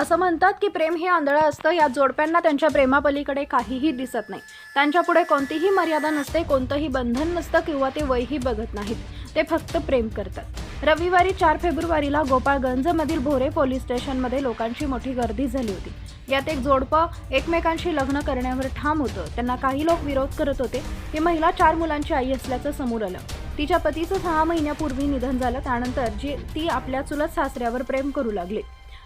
असं म्हणतात की प्रेम हे आंधळं असतं या जोडप्यांना त्यांच्या प्रेमापलीकडे काहीही दिसत नाही. त्यांच्यापुढे कोणतीही मर्यादा नसते कोणतंही बंधन नसतं किंवा ते वयही बघत नाहीत. ते फक्त प्रेम करतात. रविवारी चार फेब्रुवारीला गोपाळगंजमधील भोरे पोलीस स्टेशनमध्ये लोकांची मोठी गर्दी झाली होती. यात एक जोडपं एकमेकांशी लग्न करण्यावर ठाम होतं. त्यांना काही लोक विरोध करत होते. ही महिला चार मुलांची आई असल्याचं समोर आलं. तिच्या पतीचं सहा महिन्यापूर्वी निधन झालं. त्यानंतर जी ती आपल्या चुलत सासऱ्यावर प्रेम करू लागली.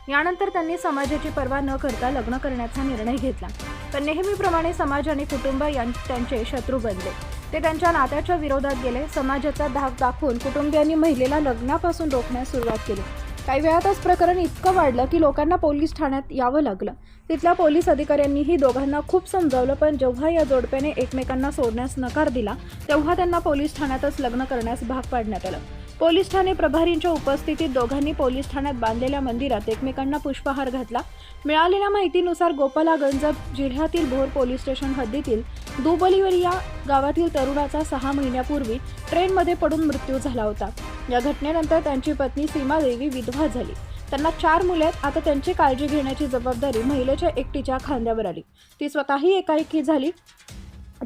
यानंतर त्यांनी समाजाची पर्वा न करता लग्न करण्याचा निर्णय घेतला. पण नेहमीप्रमाणे समाज आणि कुटुंब यां त्यांचे शत्रू बनले. ते त्यांच्या नात्याच्या विरोधात गेले. समाजाचा धाक दाखवून कुटुंबियांनी महिलेला लग्नापासून रोखण्यास सुरुवात केली. काही वेळातच प्रकरण इतकं वाढलं की लोकांना पोलीस ठाण्यात यावं लागलं. तिथल्या पोलीस अधिकाऱ्यांनीही दोघांना खूप समजावलं पण जेव्हा या जोडप्याने एकमेकांना सोडण्यास नकार दिला तेव्हा त्यांना पोलीस ठाण्यातच लग्न करण्यास भाग पाडण्यात आलं. पोलीस ठाणे प्रभारींच्या उपस्थितीत दोघांनी पोलीस ठाण्यात बांधलेल्या मंदिरात एकमेकांना पुष्पहार घातला. मिळालेल्या माहितीनुसार गोपालागंज जिल्ह्यातील भोर पोलीस स्टेशन हद्दीतील दुबलिवरिया गावातील तरुणाचा सहा महिन्यापूर्वी ट्रेनमध्ये पडून मृत्यू झाला होता. या घटनेनंतर त्यांची पत्नी सीमा देवी विधवा झाली. त्यांना चार मुले आहेत. आता त्यांची काळजी घेण्याची जबाबदारी महिलेच्या एकटीच्या खांद्यावर आली. ती स्वतःही एकाएकी झाली.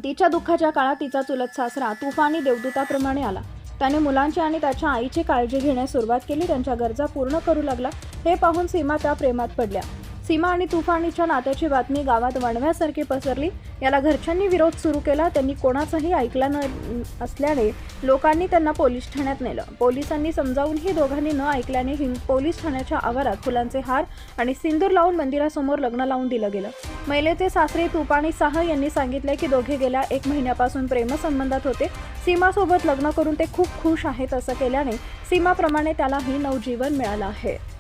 तिच्या दुःखाच्या काळात तिचा चुलत सासरा तुफानी देवदूताप्रमाणे आला. त्याने मुलांची आणि त्याच्या आईची काळजी घेण्यास सुरुवात केली त्यांच्या गरजा पूर्ण करू लागला. हे पाहून सीमा त्या प्रेमात पडल्या. सीमा आणि तुफानीच्या नात्याची बातमी गावात वणव्यासारखी पसरली. याला घरच्यांनी विरोध सुरू केला. त्यांनी कोणाचाही ऐकला न असल्याने लोकांनी त्यांना पोलीस ठाण्यात नेलं. पोलिसांनी समजावूनही दोघांनी न ऐकल्याने हिं पोलीस ठाण्याच्या आवारात फुलांचे हार आणि सिंदूर लावून मंदिरासमोर लग्न लावून दिलं गेलं. महिलेचे सासरे तुपाणी साह यांनी सांगितले की दोघे गेल्या एक महिन्यापासून प्रेमसंबंधात होते. सीमासोबत लग्न करून ते खूप खुश आहेत असं केल्याने सीमाप्रमाणे त्यालाही नवजीवन मिळालं आहे.